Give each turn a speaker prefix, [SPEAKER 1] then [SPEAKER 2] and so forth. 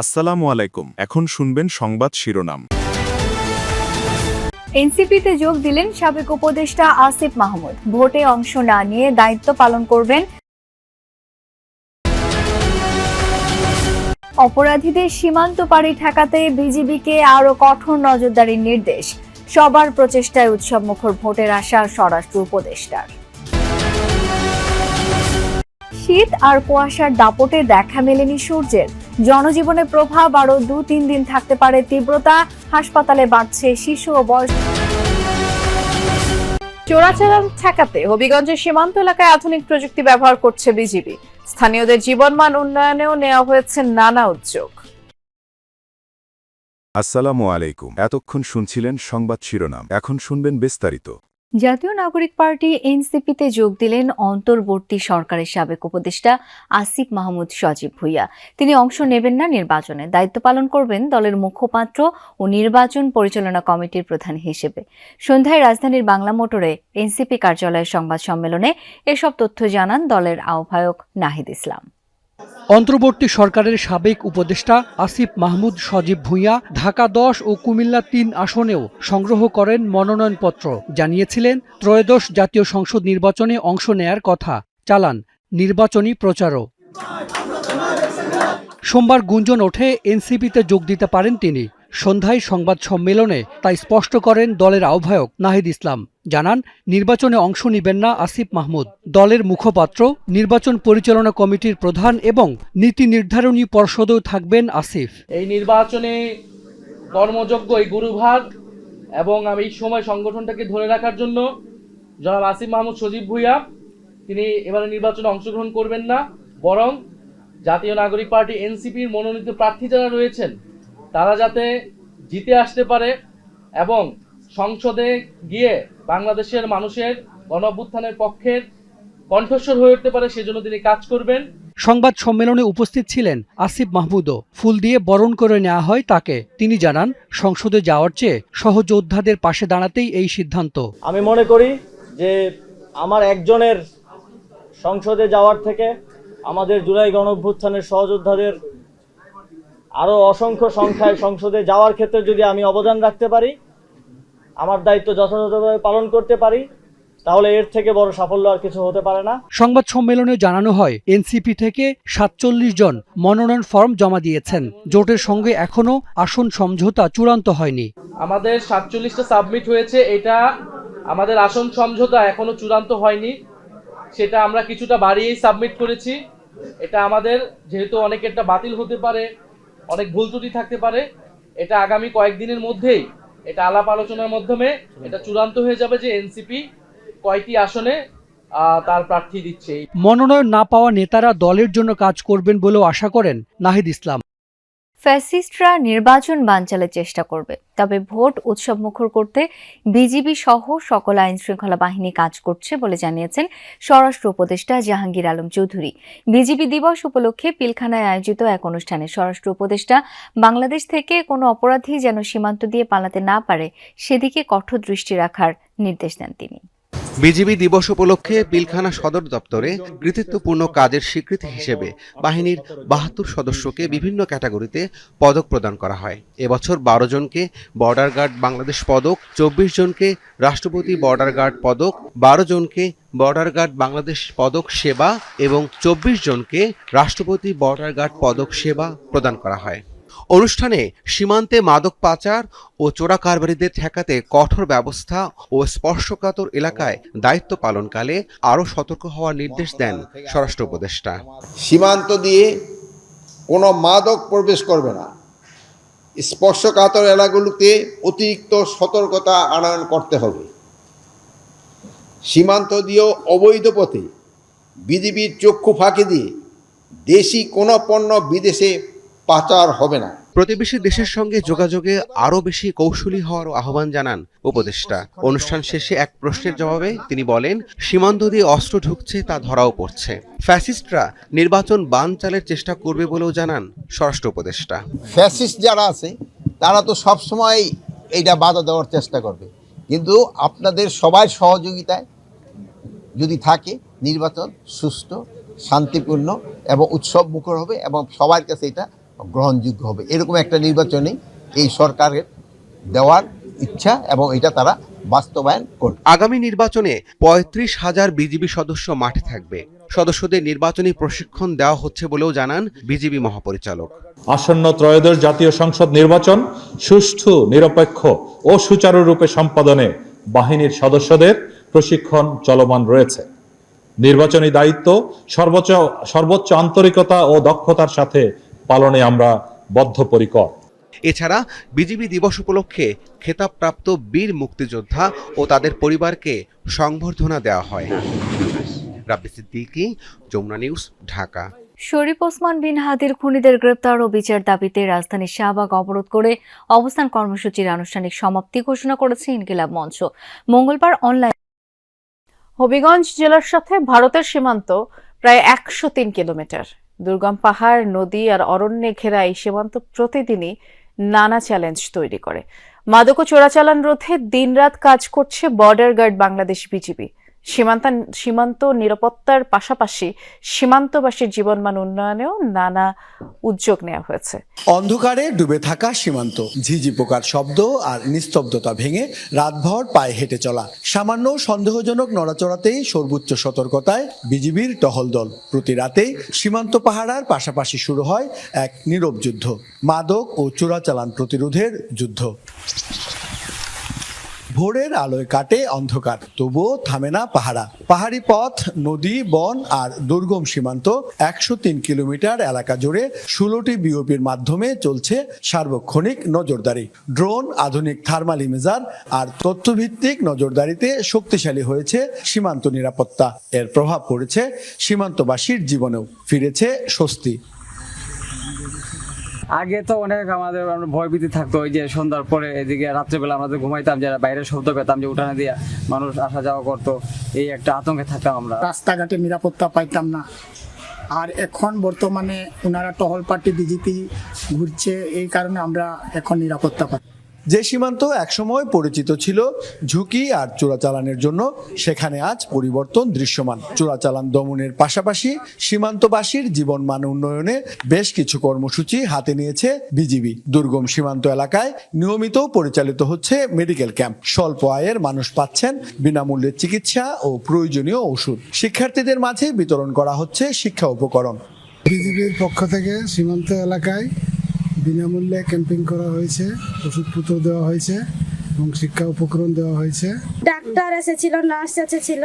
[SPEAKER 1] আসসালামু আলাইকুম। এখন শুনবেন সংবাদ শিরোনাম।
[SPEAKER 2] এনসিপিতে যোগ দিলেন সাবেক উপদেষ্টা আসিফ মাহমুদ। ভোটে অংশ না নিয়ে দায়িত্ব পালন করবেন অপরাধীদের সীমান্ত পাড়ি ঠেকাতে বিজিবিকে আরও কঠোর নজরদারির নির্দেশ। সবার প্রচেষ্টায় উৎসব মুখর ভোটের আশা স্বরাষ্ট্র উপদেষ্টার। শীত আর কুয়াশার দাপটে দেখা মেলেনি সূর্যের। জনজীবনে প্রভাব আরও দু তিন দিন থাকতে পারে তীব্রতা। হাসপাতালে বাড়ছে শিশু ও বয়স।
[SPEAKER 3] চোরাচালান ঠেকাতে হবিগঞ্জের সীমান্ত এলাকায় আধুনিক প্রযুক্তি ব্যবহার করছে বিজিবি। স্থানীয়দের জীবনমান উন্নয়নেও নেওয়া হয়েছে নানা উদ্যোগ।
[SPEAKER 1] আসসালামু আলাইকুম। এতক্ষণ শুনছিলেন সংবাদ শিরোনাম। এখন শুনবেন বিস্তারিত।
[SPEAKER 2] জাতীয় নাগরিক পার্টি এনসিপিতে যোগ দিলেন অন্তর্বর্তী সরকারের সাবেক উপদেষ্টা আসিফ মাহমুদ সজীব ভুইয়া। তিনি অংশ নেবেন না নির্বাচনে। দায়িত্ব পালন করবেন দলের মুখপাত্র ও নির্বাচন পরিচালনা কমিটির প্রধান হিসেবে। সন্ধ্যায় রাজধানীর বাংলা মোটরে এনসিপি কার্যালয়ের সংবাদ সম্মেলনে এসব তথ্য জানান দলের আহ্বায়ক নাহিদ ইসলাম।
[SPEAKER 4] অন্তর্বর্তী সরকারের সাবেক উপদেষ্টা আসিফ মাহমুদ সজীব ভূঁইয়া ঢাকা দশ ও কুমিল্লা তিন আসনেও সংগ্রহ করেন মনোনয়নপত্র। জানিয়েছিলেন, ত্রয়োদশ জাতীয় সংসদ নির্বাচনে অংশ নেয়ার কথা। চালান, নির্বাচনী প্রচারও। সোমবার গুঞ্জন ওঠে, এনসিপিতে যোগ দিতে পারেন তিনি। সন্ধ্যায় সংবাদ সম্মেলনে তাই স্পষ্ট করেন দলের আহ্বায়ক নাহিদ ইসলাম। জানান, নির্বাচনে অংশ নেবেন না আসিফ মাহমুদ। দলের মুখপাত্র, নির্বাচন পরিচালনা কমিটির প্রধান এবং নীতি নির্ধারণী পর্ষদেও থাকবেন আসিফ।
[SPEAKER 5] এই নির্বাচনে কর্মযোগ্য এই গুরুভাগ এবং আমি এই সময় সংগঠনটাকে ধরে রাখার জন্য জনাব আসিফ মাহমুদ সজীব ভুইয়া, তিনি এবারে নির্বাচনে অংশগ্রহণ করবেন না। বরং জাতীয় নাগরিক পার্টি এনসিপির মনোনীত প্রার্থী যারা রয়েছেন তারা যাতে জিতে আসতে পারে এবং সংসদে গিয়ে বাংলাদেশের মানুষের গণঅভ্যুত্থানের পক্ষের কণ্ঠস্বর হয়ে উঠতে পারে সেজন্য তিনি কাজ করবেন।
[SPEAKER 4] সংবাদ সম্মেলনে উপস্থিত ছিলেন আসিফ মাহমুদও। ফুল দিয়ে বরণ করে নেওয়া হয় তাকে। তিনি জানান সংসদে যাওয়ার চেয়ে সহযোদ্ধাদের পাশে দাঁড়াতেই এই সিদ্ধান্ত।
[SPEAKER 6] আমি মনে করি যে আমার একজনের সংসদে যাওয়ার থেকে আমাদের জুলাই গণঅভ্যুত্থানের সহযোদ্ধাদের আরও অসংখ্য সংখ্যায় সংসদে যাওয়ার ক্ষেত্রে যদি আমি অবদান রাখতে পারি আমার দায়িত্ব যথাযথভাবে পালন করতে পারি তাহলে এর থেকে বড় সাফল্য আর কিছু হতে পারে না।
[SPEAKER 4] সংবাদ সম্মেলনে জানানো হয় এনসিপি থেকে সাতচল্লিশ জন মনোনয়ন ফর্ম জমা দিয়েছেন। জোটের সঙ্গে এখনও আসন সমঝোতা চূড়ান্ত হয়নি।
[SPEAKER 5] আমাদের সাতচল্লিশটা সাবমিট হয়েছে এটা আমাদের আসন সমঝোতা এখনও চূড়ান্ত হয়নি। সেটা আমরা কিছুটা বাড়িয়েই সাবমিট করেছি। এটা আমাদের যেহেতু অনেকেরটা বাতিল হতে পারে অনেক ভুল ত্রুটি থাকতে পারে। এটা আগামী কয়েকদিনের মধ্যেই, এটা আলাপ আলোচনার মাধ্যমে, এটা চূড়ান্ত হয়ে যাবে যে এনসিপি কয়টি আসনে তার প্রার্থী দিচ্ছে।
[SPEAKER 4] মনোনয়ন না পাওয়া নেতারা দলের জন্য কাজ করবেন বলেও আশা করেন নাহিদ ইসলাম।
[SPEAKER 2] ফ্যাসিস্টরা নির্বাচন বানচালের চেষ্টা করবে। তবে ভোট উৎসব মুখর করতে বিজিবি সহ সকল আইন শৃঙ্খলা বাহিনী কাজ করছে বলে জানিয়েছেন স্বরাষ্ট্র উপদেষ্টা জাহাঙ্গীর আলম চৌধুরী। বিজিবি দিবস উপলক্ষে পিলখানায় আয়োজিত এক অনুষ্ঠানে স্বরাষ্ট্র উপদেষ্টা বাংলাদেশ থেকে কোনো অপরাধী যেন সীমান্ত দিয়ে পালাতে না পারে, সেদিকে কঠোর দৃষ্টি রাখার নির্দেশ দেন তিনি।
[SPEAKER 7] বিজিবি দিবস উপলক্ষে পিলখানা সদর দপ্তরে কৃতিত্বপূর্ণ কাজের স্বীকৃতি হিসেবে বাহিনীর বাহাত্তর সদস্যকে বিভিন্ন ক্যাটাগরিতে পদক প্রদান করা হয়। এবছর বারো জনকে বর্ডার গার্ড বাংলাদেশ পদক, চব্বিশ জনকে রাষ্ট্রপতি বর্ডার গার্ড পদক, বারো জনকে বর্ডার গার্ড বাংলাদেশ পদক সেবা এবং চব্বিশ জনকে রাষ্ট্রপতি বর্ডার গার্ড পদক সেবা প্রদান করা হয়। অনুষ্ঠানে সীমান্তে মাদক পাচার ও চোরা কারবারিদের ঠেকাতে কঠোর ব্যবস্থা ও স্পর্শকাতর এলাকায় দায়িত্ব পালনকালে আরও সতর্ক হওয়ার নির্দেশ দেন স্বরাষ্ট্র উপদেষ্টা।
[SPEAKER 8] সীমান্ত দিয়ে কোনো মাদক প্রবেশ করবে না। স্পর্শকাতর এলাকাগুলোতে অতিরিক্ত সতর্কতা আনয়ন করতে হবে। সীমান্ত দিয়েও অবৈধ পথে বিজিবির চক্ষু ফাঁকি দিয়ে দেশি কোনো পণ্য বিদেশে পাচার হবে না।
[SPEAKER 7] প্রতিবেশী দেশের সঙ্গে যোগাযোগে আরও বেশি কৌশলী হওয়ার আহ্বান জানান উপদেষ্টা। অনুষ্ঠান শেষে এক প্রশ্নের জবাবে তিনি বলেন সীমান্ত দিয়ে অস্ত্র ঢুকছে তা ধরাও পড়ছে। ফ্যাসিস্টরা নির্বাচন বানচালের চেষ্টা করবে বলেও জানান স্বরাষ্ট্র উপদেষ্টা।
[SPEAKER 8] ফ্যাসিস্ট যারা আছে তারা তো সবসময় এইটা বাধা দেওয়ার চেষ্টা করবে। কিন্তু আপনাদের সবার সহযোগিতায় যদি থাকে নির্বাচন সুষ্ঠু শান্তিপূর্ণ এবং উৎসব মুখর হবে এবং সবার কাছে এটা গ্রহণযোগ্য হবে। এরকম একটা নির্বাচনে এই সরকারের দেওয়ার ইচ্ছা এবং এটা তারা বাস্তবায়ন করবে।
[SPEAKER 7] আগামী নির্বাচনে পঁয়ত্রিশ হাজার বিজিবি সদস্য মাঠে থাকবে। সদস্যদের নির্বাচনী প্রশিক্ষণ দেওয়া হচ্ছে বলেও জানান বিজিবি মহাপরিচালক।
[SPEAKER 9] আসন্ন ত্রয়োদশ জাতীয় সংসদ নির্বাচন সুষ্ঠু নিরপেক্ষ ও সুচারুরূপে সম্পাদনে বাহিনীর সদস্যদের প্রশিক্ষণ চলমান রয়েছে। নির্বাচনী দায়িত্ব সর্বোচ্চ সর্বোচ্চ আন্তরিকতা ও দক্ষতার সাথে পালনে আমরা বদ্ধপরিকর।
[SPEAKER 7] এছাড়া বিজিবি দিবস উপলক্ষে খেতাবপ্রাপ্ত বীর মুক্তিযোদ্ধা ও তাদের পরিবারকে সংবর্ধনা দেওয়া হয়। রাব্বি সিদ্দিকী যমুনা নিউজ ঢাকা।
[SPEAKER 2] শরীফ ওসমান বিন হাদির খুনিদের গ্রেপ্তার ও বিচার দাবিতে রাজধানীর শাহবাগ অবরোধ করে অবস্থান কর্মসূচির আনুষ্ঠানিক সমাপ্তি ঘোষণা করেছে ইনকিলাব মঞ্চ। মঙ্গলবার অনলাইন
[SPEAKER 3] হবিগঞ্জ জেলার সাথে ভারতের সীমান্ত প্রায় একশো তিন কিলোমিটার। দুর্গম পাহাড়, নদী আর অরণ্যে ঘেরা এই সীমান্ত প্রতিদিনই নানা চ্যালেঞ্জ তৈরি করে। মাদক চোরাচালান রোধে দিনরাত কাজ করছে বর্ডার গার্ড বাংলাদেশ বিজিবি সীমান্ত সীমান্ত নিরাপত্তার পাশাপাশি সীমান্তবাসীর জীবনমান উন্নয়নেও নানা উদ্যোগ নেওয়া হয়েছে।
[SPEAKER 10] অন্ধকারে ডুবে থাকা সীমান্ত, ঝিঝি পোকার শব্দ আর নিস্তব্ধতা ভেঙে রাতভর পায়ে হেঁটে চলা। সামান্য সন্দেহজনক নড়াচড়াতেই সর্বোচ্চ সতর্কতায় বিজিবির টহল দল। প্রতি রাতেই সীমান্ত পাহারার পাশাপাশি শুরু হয় এক নীরব যুদ্ধ, মাদক ও চোরাচালান প্রতিরোধের যুদ্ধ। ভোরের আলোয় কাটে অন্ধকার, তবুও থামে না পাহারা। পাহাড়ি পথ, নদী, বন আর দুর্গম সীমান্ত একশো তিন কিলোমিটার এলাকা জুড়ে ষোলোটি বিওপির মাধ্যমে চলছে সার্বক্ষণিক নজরদারি। ড্রোন, আধুনিক থার্মাল ইমেজার আর তথ্যভিত্তিক নজরদারিতে শক্তিশালী হয়েছে সীমান্ত নিরাপত্তা। এর প্রভাব পড়েছে সীমান্তবাসীর জীবনেও। ফিরেছে স্বস্তি।
[SPEAKER 11] আগে তো অনেক আমাদের ভয় ভয়ভীতি থাকতো, ওই যে সন্ধ্যার পরে এদিকে রাত্রেবেলা আমাদের ঘুমাইতাম যারা বাইরে শব্দ পেতাম, যে উঠানে দিয়ে মানুষ আসা যাওয়া করতো, এই একটা আতঙ্কে থাকতাম আমরা।
[SPEAKER 12] রাস্তাঘাটে নিরাপত্তা পাইতাম না। আর এখন বর্তমানে ওনারা টহল পার্টি ডিজিপি ঘুরছে, এই কারণে আমরা এখন নিরাপত্তা পাই।
[SPEAKER 10] যে সীমান্ত একসময় পরিচিত ছিল ঝুঁকি আর চোরাচালানের জন্য, সেখানে আজ পরিবর্তন দৃশ্যমান। চোরাচালান দমনের পাশাপাশি সীমান্তবাসীর জীবনমান উন্নয়নে বেশ কিছু কর্মসূচি হাতে নিয়েছে বিজিবি। দুর্গম সীমান্ত এলাকায় নিয়মিত পরিচালিত হচ্ছে মেডিকেল ক্যাম্প। স্বল্প আয়ের মানুষ পাচ্ছেন বিনামূল্যে চিকিৎসা ও প্রয়োজনীয় ওষুধ। শিক্ষার্থীদের মাঝে বিতরণ করা হচ্ছে শিক্ষা উপকরণ।
[SPEAKER 12] বিজিবির পক্ষ থেকে সীমান্ত এলাকায় বিনামূল্যে ক্যাম্পিং করা হয়েছে, ওষুধপত্র দেওয়া হয়েছে এবং শিক্ষা উপকরণ দেওয়া হয়েছে।
[SPEAKER 13] ডাক্তার এসেছিল, নার্স এসেছিল